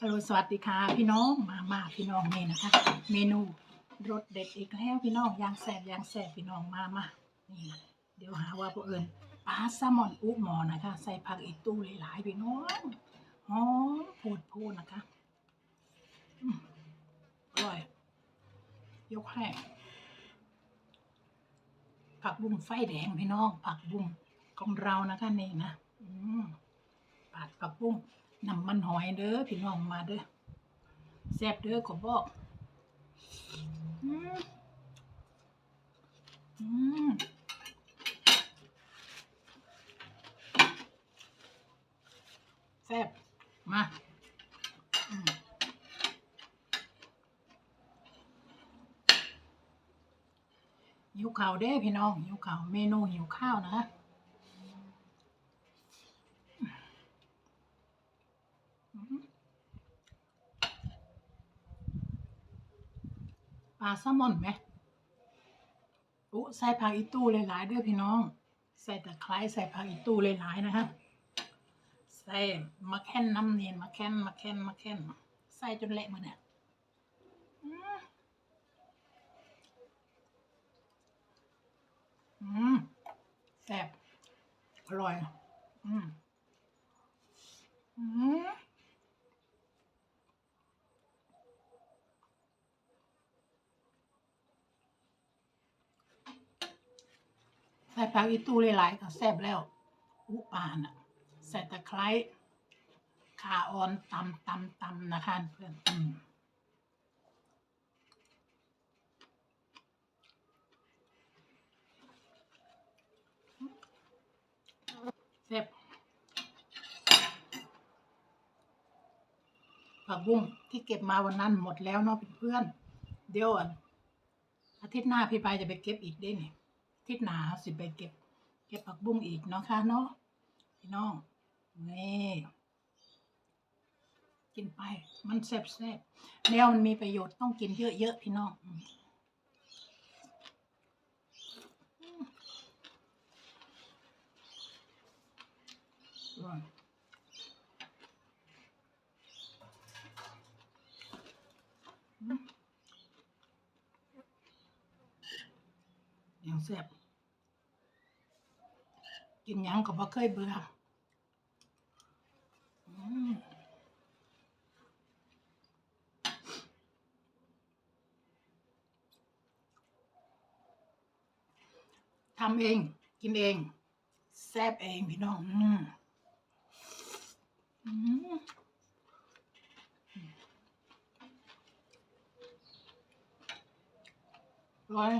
ฮัลโหลสวัสดีค่ะพี่น้องมามาพี่น้องนี่นะคะ เมนูรสเด็ดอีกแล้วพี่น้องยางแสบยางแสบพี่น้องมามานี่เดี๋ยวหาว่าพวกเอิญปลาแซลมอนอุหมอนะคะ ใส่ผักอีกตู้หลายๆพี่น้องหอมพูดพูดนะคะอร่อย ยกให้ผักบุ้งไฟแดงพี่น้องผักบุ้งของเรานะคะนี่นะอืมปาดผักบุ้ง น้ำมันหอยเด้อพี่น้องมาเด้อแซ่บเด้อขอบอกอืมอืมแซ่บมาหิวข้าวเด้อพี่น้องหิวข้าวเมนูหิวข้าวนะอืมปลาแซลมอนไหมอุใส่ผักอีตู้หลายๆเด้อพี่น้อง ใส่ตะไคร้ใส่ผักอีตู้หลายๆนะคะใส่มะแค่นน้ำเนียนมะแค่นมะแค่นมะแค่นใส่จนเละหมาเนี่ยอืมอืมแซ่บอร่อย อืมอืม ใส่ผักอีตู้หลายๆก็แซ่บแล้วอุปานอะใส่ตะไคร้ขาอ่อนตำตำตำนะคะเพื่อนอืมแซ่บผักบุ้งที่เก็บมาวันนั้นหมดแล้วเนาะเพื่อนเดี๋ยวอะอาทิตย์หน้าพี่ปายจะไปเก็บอีกได้เนี่ย ทิศหนาสิไปเก็บ เก็บผักบุ้งอีกเนาะค่ะเนาะพี่น้องนี่กินไป มันแซ่บแซ่บๆแนวมันมีประโยชน์ต้องกินเยอะๆพี่น้องอร่อย ยังแซ่บกินยังก็บ่เคยเบื่อทำเอง กินเอง แซ่บเองพี่น้องอืมอืมร่อย